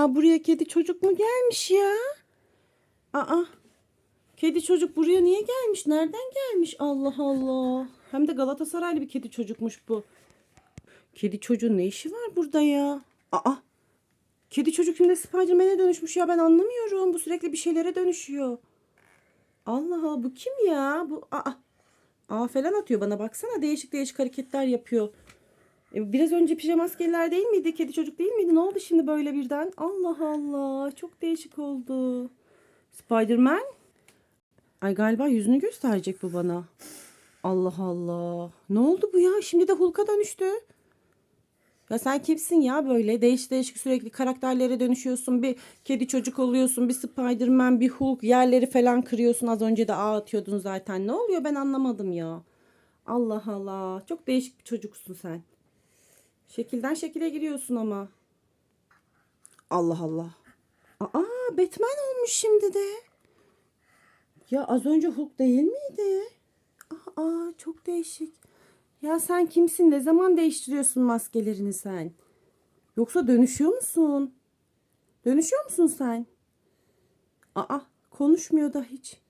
ya? Buraya kedi çocuk mu gelmiş ya? Aa. Kedi çocuk buraya niye gelmiş? Nereden gelmiş? Allah Allah. Hem de Galatasaraylı bir kedi çocukmuş bu. Kedi çocuğun ne işi var burada ya? Aa. Kedi çocuk şimdi Spiderman'e dönüşmüş ya ben anlamıyorum. Bu sürekli bir şeylere dönüşüyor. Allah Allah bu kim ya? Bu aa. Aa falan atıyor bana baksana değişik değişik hareketler yapıyor. E, Biraz önce pijama maskeler değil miydi? Kedi çocuk değil miydi? Ne oldu şimdi böyle birden? Allah Allah. Çok değişik oldu. Spiderman? Ay galiba yüzünü gösterecek bu bana. Allah Allah. Ne oldu bu ya? Şimdi de Hulk'a dönüştü. Ya sen kimsin ya böyle? Değişik değişik sürekli karakterlere dönüşüyorsun. Bir kedi çocuk oluyorsun. Bir Spiderman, bir Hulk. Yerleri falan kırıyorsun. Az önce de ağ atıyordun zaten. Ne oluyor ben anlamadım ya. Allah Allah. Çok değişik bir çocuksun sen. Şekilden şekile giriyorsun ama. Allah Allah. Aa Batman olmuş şimdi de. Ya az önce Hulk değil miydi? Aa çok değişik. Ya sen kimsin? Ne zaman değiştiriyorsun maskelerini sen? Yoksa dönüşüyor musun? Dönüşüyor musun sen? Aa konuşmuyor da hiç.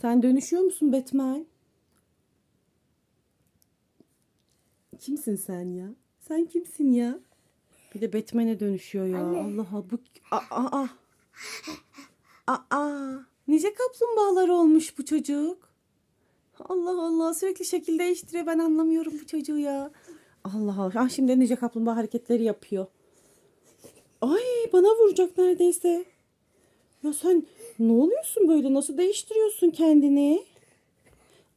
Sen dönüşüyor musun Batman? Kimsin sen ya? Sen kimsin ya? Bir de Batman'e dönüşüyor ya. Allah Allah. Bu aa aa. Aa. Nice kaplumbağalar olmuş bu çocuk. Allah Allah sürekli şekil değiştiriyor. Ben anlamıyorum bu çocuğu ya. Allah Allah. Ah, şimdi nice kaplumbağa hareketleri yapıyor. Ay bana vuracak neredeyse. Ya sen ne oluyorsun böyle? Nasıl değiştiriyorsun kendini?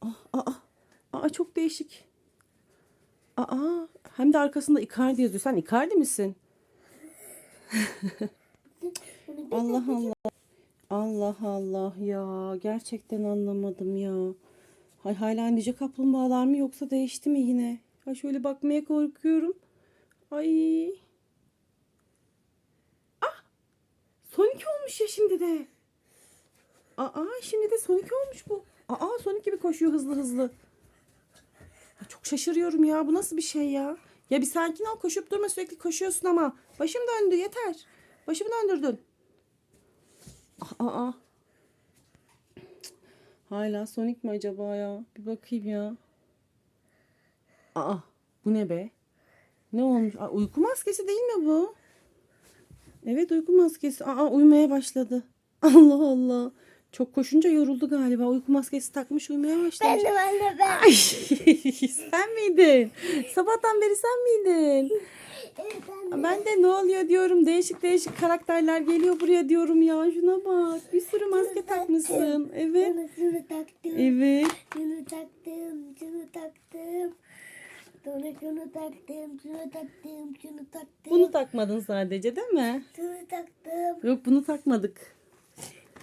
Ah, aa, aa, çok değişik. Aa, hem de arkasında Icardi yazıyor. Sen Icardi misin? Allah Allah. Allah Allah ya. Gerçekten anlamadım ya. Hay hala nice kaplumbağalar mı yoksa değişti mi yine? Ha şöyle bakmaya korkuyorum. Ay. Ah! Sonic olmuş ya şimdi de. Aa şimdi de Sonic olmuş bu. Aa Sonic gibi koşuyor hızlı hızlı. Çok şaşırıyorum ya. Bu nasıl bir şey ya? Ya bir sakin ol koşup durma sürekli koşuyorsun ama. Başım döndü yeter. Başımı döndürdün. Aa, aa. Hala Sonic mi acaba ya? Bir bakayım ya. Aa bu ne be? Ne olmuş? Aa, uyku maskesi değil mi bu? Evet uyku maskesi. Aa uyumaya başladı. Allah Allah. Çok koşunca yoruldu galiba. Uyku maskesi takmış uyumaya başlamış. Ben de ben de ben. Ay sen miydin? Sabahtan beri sen miydin? Evet, ben de. Ben de ne oluyor diyorum. Değişik değişik karakterler geliyor buraya diyorum ya. Şuna bak. Bir sürü maske takmışsın. Evet. Şunu taktım. Evet. Şunu taktım. Şunu taktım. Sonra şunu taktım. Şunu taktım. Şunu taktım. Bunu takmadın sadece değil mi? Şunu taktım. Yok bunu takmadık.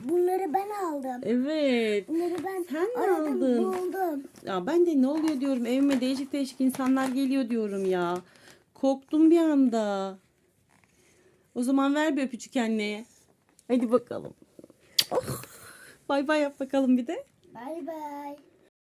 Bunları ben aldım. Evet. Bunları ben Sen mi aradım aldın? buldum. Ya ben de ne oluyor diyorum. Evime değişik değişik insanlar geliyor diyorum ya. Korktum bir anda. O zaman ver bir öpücük anneye. Hadi bakalım. Oh. Bay bay yap bakalım bir de. Bay bay.